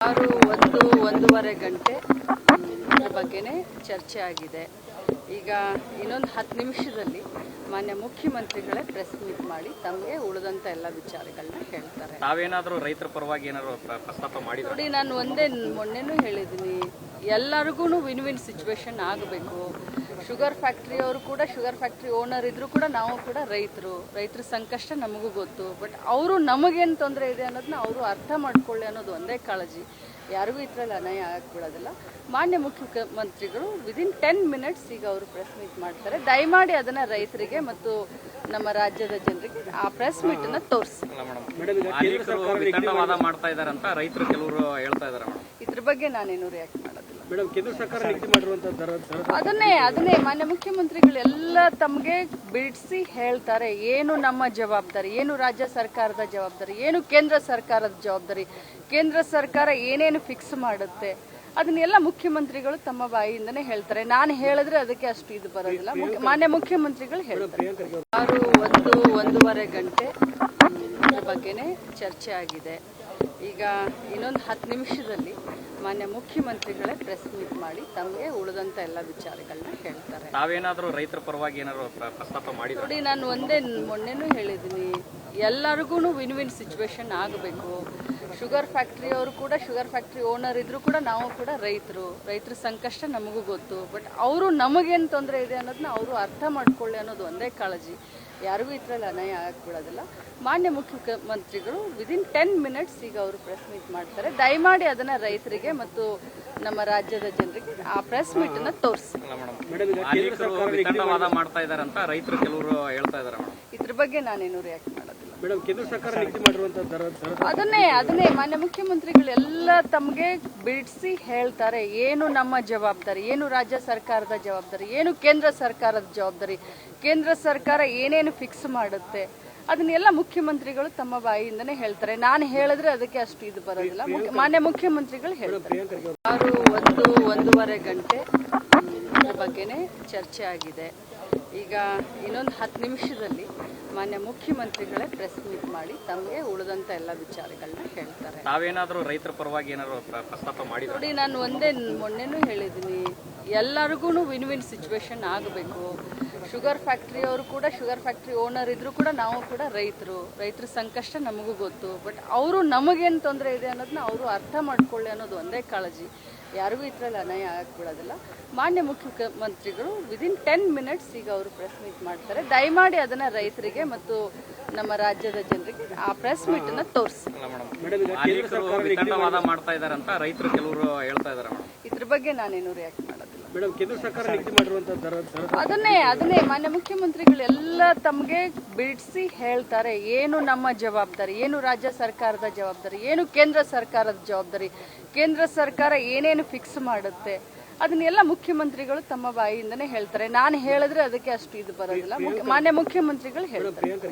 ಸುಮಾರು ಒಂದು ಒಂದೂವರೆ ಗಂಟೆ ಇದ್ರ ಬಗ್ಗೆನೇ ಚರ್ಚೆ ಆಗಿದೆ. ಈಗ ಇನ್ನೊಂದು ಹತ್ತು ನಿಮಿಷದಲ್ಲಿ ಮಾನ್ಯ ಮುಖ್ಯಮಂತ್ರಿಗಳೇ ಪ್ರೆಸ್ ಮೀಟ್ ಮಾಡಿ ತಮಗೆ ಉಳಿದಂಥ ಎಲ್ಲ ವಿಚಾರಗಳನ್ನ ಹೇಳ್ತಾರೆ. ತಾವೇನಾದರೂ ರೈತರ ಪರವಾಗಿ ಏನಾದ್ರು ಪ್ರ- ಪ್ರಸ್ತಾಪ ಮಾಡಿ ನೋಡಿ ನಾನು ಒಂದೇ ಮೊನ್ನೆನೂ ಹೇಳಿದ್ದೀನಿ ಎಲ್ಲರಿಗೂ ವಿನ್ ವಿನ್ ಸಿಚುವೇಶನ್ ಆಗಬೇಕು ಶುಗರ್ ಫ್ಯಾಕ್ಟ್ರಿಯವರು ಕೂಡ ಶುಗರ್ ಫ್ಯಾಕ್ಟ್ರಿ ಓನರ್ ಇದ್ರು ಕೂಡ ನಾವು ಕೂಡ ರೈತರು. ರೈತರ ಸಂಕಷ್ಟ ನಮಗೂ ಗೊತ್ತು. ಬಟ್ ಅವರು ನಮಗೇನು ತೊಂದರೆ ಇದೆ ಅನ್ನೋದನ್ನ ಅವರು ಅರ್ಥ ಮಾಡ್ಕೊಳ್ಳಿ ಅನ್ನೋದು ಒಂದೇ ಕಾಳಜಿ. ಯಾರಿಗೂ ಇದ್ರಲ್ಲಿ ಅನ್ಯಾಯ ಆಗ್ಬಿಡೋದಿಲ್ಲ. ಮಾನ್ಯ ಮುಖ್ಯಮಂತ್ರಿಗಳು ವಿದಿನ್ ಟೆನ್ ಮಿನಿಟ್ಸ್ ಈಗ ಅವರು ಪ್ರೆಸ್ ಮೀಟ್ ಮಾಡ್ತಾರೆ. ದಯಮಾಡಿ ಅದನ್ನ ರೈತರಿಗೆ ಮತ್ತು ನಮ್ಮ ರಾಜ್ಯದ ಜನರಿಗೆ ಆ ಪ್ರೆಸ್ ಮೀಟ್ ಅನ್ನ ತೋರಿಸಿ. ಮಾಡ್ತಾ ಇದಾರೆ ಅಂತ ರೈತರು ಕೆಲವರು ಹೇಳ್ತಾ ಇದಾರೆ ಬಗ್ಗೆ ನಾನೇನು ರಿಯಾಕ್ಟ್ ಮಾಡೋದಿಲ್ಲ ಅದನ್ನೇ ಅದನ್ನೇ ಮಾನ್ಯ ಮುಖ್ಯಮಂತ್ರಿಗಳು ಎಲ್ಲ ತಮಗೆ ಬಿಡಿಸಿ ಹೇಳ್ತಾರೆ ಏನು ನಮ್ಮ ಜವಾಬ್ದಾರಿ ಏನು ರಾಜ್ಯ ಸರ್ಕಾರದ ಜವಾಬ್ದಾರಿ ಏನು ಕೇಂದ್ರ ಸರ್ಕಾರದ ಜವಾಬ್ದಾರಿ. ಕೇಂದ್ರ ಸರ್ಕಾರ ಏನೇನು ಫಿಕ್ಸ್ ಮಾಡುತ್ತೆ ಅದನ್ನೆಲ್ಲ ಮುಖ್ಯಮಂತ್ರಿಗಳು ತಮ್ಮ ಬಾಯಿಯಿಂದನೇ ಹೇಳ್ತಾರೆ. ನಾನು ಹೇಳಿದ್ರೆ ಅದಕ್ಕೆ ಅಷ್ಟು ಇದು ಬರೋದಿಲ್ಲ. ಮಾನ್ಯ ಮುಖ್ಯಮಂತ್ರಿಗಳು ಹೇಳ್ತಾರೆ. ಆರು ಒಂದು ಒಂದೂವರೆ ಗಂಟೆ ಇದ್ರ ಬಗ್ಗೆನೇ ಚರ್ಚೆ ಆಗಿದೆ. ಈಗ ಇನ್ನೊಂದು ಹತ್ತು ನಿಮಿಷದಲ್ಲಿ ಮಾನ್ಯ ಮುಖ್ಯಮಂತ್ರಿಗಳೇ ಪ್ರೆಸ್ ಮೀಟ್ ಮಾಡಿ ತಮಗೆ ಉಳಿದಂಥ ಎಲ್ಲ ವಿಚಾರಗಳನ್ನ ಹೇಳ್ತಾರೆ. ತಾವೇನಾದರೂ ರೈತರ ಪರವಾಗಿ ಏನಾದ್ರು ಪ್ರ- ಪ್ರಸ್ತಾಪ ಮಾಡಿ ನೋಡಿ ನಾನು ಒಂದೇ ಮೊನ್ನೆನೂ ಹೇಳಿದ್ದೀನಿ. ಎಲ್ಲರಿಗೂ ವಿನ್ ವಿನ್ ಸಿಚುವೇಶನ್ ಆಗಬೇಕು. ಶುಗರ್ ಫ್ಯಾಕ್ಟ್ರಿಯವರು ಕೂಡ ಶುಗರ್ ಫ್ಯಾಕ್ಟ್ರಿ ಓನರ್ ಇದ್ರು ಕೂಡ ನಾವು ಕೂಡ ರೈತರು. ರೈತರ ಸಂಕಷ್ಟ ನಮಗೂ ಗೊತ್ತು. ಬಟ್ ಅವರು ನಮಗೇನು ತೊಂದರೆ ಇದೆ ಅನ್ನೋದನ್ನ ಅವರು ಅರ್ಥ ಮಾಡ್ಕೊಳ್ಳಿ ಅನ್ನೋದು ಒಂದೇ ಕಾಳಜಿ. ಯಾರಿಗೂ ಇದ್ರಲ್ಲಿ ಅನ್ಯಾಯ ಆಗ್ಬಿಡೋದಿಲ್ಲ. ಮಾನ್ಯ ಮುಖ್ಯಮಂತ್ರಿಗಳು ವಿದಿನ್ ಟೆನ್ ಮಿನಿಟ್ಸ್ ಈಗ ಅವರು ಪ್ರೆಸ್ ಮೀಟ್ ಮಾಡ್ತಾರೆ. ದಯಮಾಡಿ ಅದನ್ನ ರೈತರಿಗೆ ಮತ್ತು ನಮ್ಮ ರಾಜ್ಯದ ಜನರಿಗೆ ಆ ಪ್ರೆಸ್ ಮೀಟನ್ನ ತೋರಿಸಿ. ಮಾಡ್ತಾ ಇದಾರೆ ಅಂತ ರೈತರು ಕೆಲವರು ಹೇಳ್ತಾ ಇದ್ದಾರೆ ಇದ್ರ ಬಗ್ಗೆ ನಾನೇನು ರಿಯಾಕ್ಟ್ ಅದನ್ನೇ ಅದನ್ನೇ ಮಾನ್ಯ ಮುಖ್ಯಮಂತ್ರಿಗಳು ಎಲ್ಲ ತಮಗೆ ಬಿಡಿಸಿ ಹೇಳ್ತಾರೆ. ಏನು ನಮ್ಮ ಜವಾಬ್ದಾರಿ? ಏನು ರಾಜ್ಯ ಸರ್ಕಾರದ ಜವಾಬ್ದಾರಿ? ಏನು ಕೇಂದ್ರ ಸರ್ಕಾರದ ಜವಾಬ್ದಾರಿ? ಕೇಂದ್ರ ಸರ್ಕಾರ ಏನೇನು ಫಿಕ್ಸ್ ಮಾಡುತ್ತೆ? ಅದನ್ನೆಲ್ಲ ಮುಖ್ಯಮಂತ್ರಿಗಳು ತಮ್ಮ ಬಾಯಿಯಿಂದನೇ ಹೇಳ್ತಾರೆ. ನಾನು ಹೇಳಿದ್ರೆ ಅದಕ್ಕೆ ಅಷ್ಟು ಇದು ಬರೋದಿಲ್ಲ. ಮಾನ್ಯ ಮುಖ್ಯಮಂತ್ರಿಗಳು ಹೇಳ್ತಾರೆ. ಆರು ಒಂದು ಒಂದೂವರೆ ಗಂಟೆ ಬಗ್ಗೆನೇ ಚರ್ಚೆ ಆಗಿದೆ. ಈಗ ಇನ್ನೊಂದು ಹತ್ತು ನಿಮಿಷದಲ್ಲಿ ಮಾನ್ಯ ಮುಖ್ಯಮಂತ್ರಿಗಳೇ ಪ್ರೆಸ್ ಮೀಟ್ ಮಾಡಿ ತಮಗೆ ಉಳಿದಂಥ ಎಲ್ಲ ವಿಚಾರಗಳನ್ನ ಹೇಳ್ತಾರೆ. ತಾವೇನಾದರೂ ರೈತರ ಪರವಾಗಿ ಏನಾದರೂ ಪ್ರ- ಪ್ರಸ್ತಾಪ ಮಾಡಿ ನೋಡಿ ನಾನು ಒಂದೇ ಮೊನ್ನೆನೂ ಹೇಳಿದ್ದೀನಿ ಎಲ್ಲರಿಗೂ ವಿನ್ ವಿನ್ ಸಿಚುವೇಶನ್ ಆಗಬೇಕು ಶುಗರ್ ಫ್ಯಾಕ್ಟ್ರಿಯವರು ಕೂಡ ಶುಗರ್ ಫ್ಯಾಕ್ಟ್ರಿ ಓನರ್ ಇದ್ರು ಕೂಡ ನಾವು ಕೂಡ ರೈತರು. ರೈತರ ಸಂಕಷ್ಟ ನಮಗೂ ಗೊತ್ತು. ಬಟ್ ಅವರು ನಮಗೇನು ತೊಂದರೆ ಇದೆ ಅನ್ನೋದನ್ನ ಅವರು ಅರ್ಥ ಮಾಡ್ಕೊಳ್ಳಿ ಅನ್ನೋದು ಒಂದೇ ಕಾಳಜಿ. ಯಾರಿಗೂ ಇದ್ರಲ್ಲಿ ಅನ್ಯಾಯ ಆಗ್ಬಿಡೋದಿಲ್ಲ. ಮಾನ್ಯ ಮುಖ್ಯಮಂತ್ರಿಗಳು ವಿದಿನ್ ಟೆನ್ ಮಿನಿಟ್ಸ್ ಈಗ ಅವರು ಪ್ರೆಸ್ ಮೀಟ್ ಮಾಡ್ತಾರೆ. ದಯಮಾಡಿ ಅದನ್ನ ರೈತರಿಗೆ ಮತ್ತು ನಮ್ಮ ರಾಜ್ಯದ ಜನರಿಗೆ ಆ ಪ್ರೆಸ್ ತೋರಿಸಿ. ಅನೇಕರು ವಿತಂಡವಾದ ಮಾಡ್ತಾ ಇದಾರೆ ಅಂತ ರೈತರು ಕೆಲವರು ಹೇಳ್ತಾ ಇದಾರೆ ಮೇಡಮ್. ಇದ್ರ ಬಗ್ಗೆ ನಾನೇನು ರಿಯಾಕ್ಟ್ ಮಾಡೋದಿಲ್ಲ. ಮೇಡಮ್ ಕೇಂದ್ರ ಸರ್ಕಾರ ನಿಗದಿ ಅದನ್ನೇ ಅದನ್ನೇ ಮಾನ್ಯ ಮುಖ್ಯಮಂತ್ರಿಗಳು ಎಲ್ಲ ತಮಗೆ ಬಿಡಿಸಿ ಹೇಳ್ತಾರೆ. ಏನು ನಮ್ಮ ಜವಾಬ್ದಾರಿ ಏನು ರಾಜ್ಯ ಸರ್ಕಾರದ ಜವಾಬ್ದಾರಿ ಏನು ಕೇಂದ್ರ ಸರ್ಕಾರದ ಜವಾಬ್ದಾರಿ? ಕೇಂದ್ರ ಸರ್ಕಾರ ಏನೇನು ಫಿಕ್ಸ್ ಮಾಡುತ್ತೆ? ಅದನ್ನೆಲ್ಲ ಮುಖ್ಯಮಂತ್ರಿಗಳು ತಮ್ಮ ಬಾಯಿಯಿಂದನೇ ಹೇಳ್ತಾರೆ. ನಾನು ಹೇಳಿದ್ರೆ ಅದಕ್ಕೆ ಅಷ್ಟು ಇದು ಬರೋದಿಲ್ಲ. ಮಾನ್ಯ ಮುಖ್ಯಮಂತ್ರಿಗಳು ಹೇಳ್ತಾರೆ.